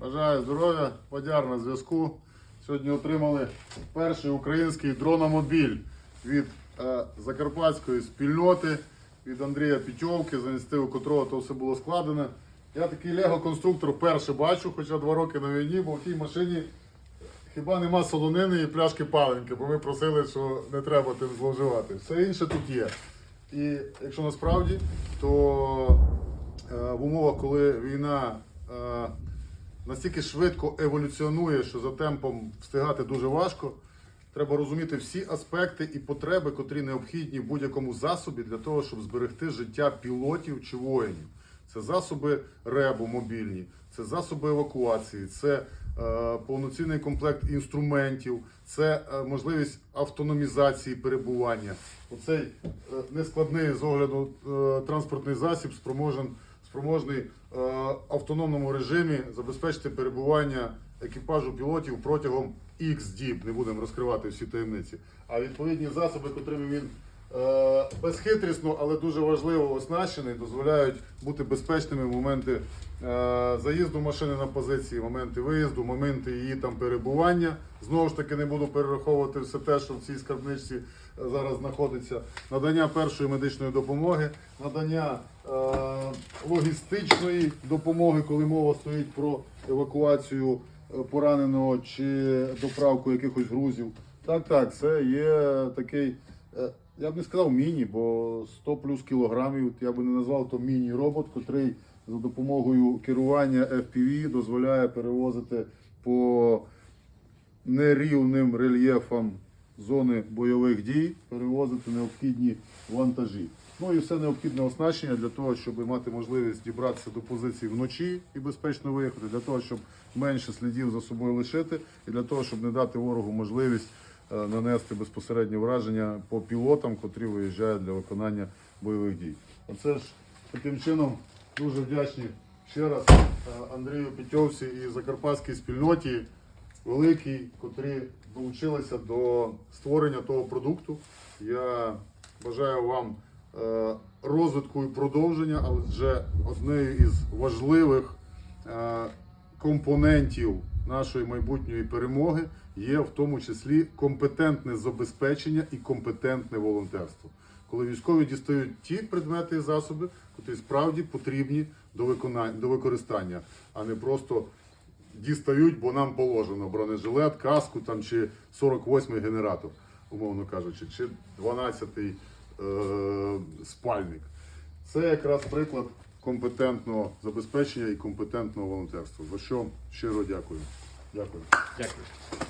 Бажаю здоров'я, подяр на зв'язку. Сьогодні отримали перший український дрономобіль від е, закарпатської спільноти, від Андрія Пітьовки, за ініціативу котрого то все було складено. Я такий лего-конструктор вперше бачу, хоча два роки на війні, бо в тій машині хіба нема солонини і пляшки паленьки, бо ми просили, що не треба тим зловживати. Все інше тут є. І якщо насправді, то е, в умовах, коли війна е, настільки швидко еволюціонує, що за темпом встигати дуже важко, треба розуміти всі аспекти і потреби, котрі необхідні в будь-якому засобі для того, щоб зберегти життя пілотів чи воїнів. Це засоби ребу мобільні, це засоби евакуації, це е, повноцінний комплект інструментів, це е, можливість автономізації перебування. Оцей е, нескладний з огляду е, транспортний засіб спроможен, спроможний е, в автономному режимі забезпечити перебування екіпажу пілотів протягом X діб. Не будемо розкривати всі таємниці. А відповідні засоби, котрими він е, безхитрісно, але дуже важливо оснащений, дозволяють бути безпечними в моменти е, заїзду машини на позиції, моменти виїзду, моменти її там перебування. Знову ж таки, не буду перераховувати все те, що в цій скарбничці е, зараз знаходиться. Надання першої медичної допомоги, надання е, логістичної допомоги, коли мова стоїть про евакуацію е, пораненого чи доправку якихось грузів. Так, так, це є такий. Я б не сказав міні, бо 100 плюс кілограмів, я би не назвав то міні-робот, котрий за допомогою керування FPV дозволяє перевозити по нерівним рельєфам зони бойових дій, перевозити необхідні вантажі. Ну і все необхідне оснащення для того, щоб мати можливість дібратися до позиції вночі і безпечно виїхати, для того, щоб менше слідів за собою лишити, і для того, щоб не дати ворогу можливість нанести безпосереднє враження по пілотам, котрі виїжджають для виконання бойових дій. Оце ж таким чином дуже вдячні ще раз е, Андрію Петьовці і закарпатській спільноті великій, котрі долучилися до створення того продукту. Я бажаю вам е, розвитку і продовження, але вже однією із важливих е, компонентів нашої майбутньої перемоги є в тому числі компетентне забезпечення і компетентне волонтерство. Коли військові дістають ті предмети і засоби, які справді потрібні до виконання до використання, а не просто дістають, бо нам положено бронежилет, каску там чи 48-й генератор, умовно кажучи, чи 12-й е, спальник. Це якраз приклад компетентного забезпечення і компетентного волонтерства. За що щиро дякую. Дякую. Дякую.